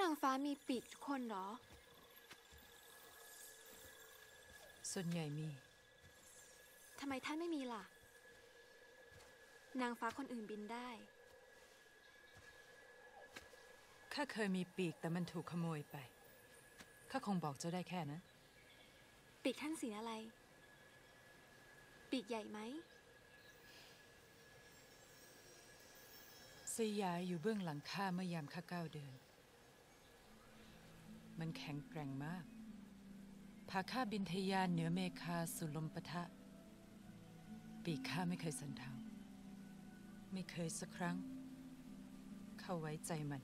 นางฟ้ามีปีกทุกคนเหรอ ส่วนใหญ่มี ทำไมท่านไม่มีล่ะ นางฟ้าคนอื่นบินได้ ข้าเคยมีปีกแต่มันถูกขโมยไป ข้าคงบอกเจ้าได้แค่นั้นปีกท่านสีอะไร ปีกใหญ่ไหม สยายอยู่เบื้องหลังข้าเมื่อยามข้าก้าวเดิน มันแข็งแกร่งมากพาข้าบินทยานเหนือเมฆาสุลมปะทะ ปีกข้าไม่เคยสันเทาไม่เคยสักครั้ง เข้าไว้ใจมัน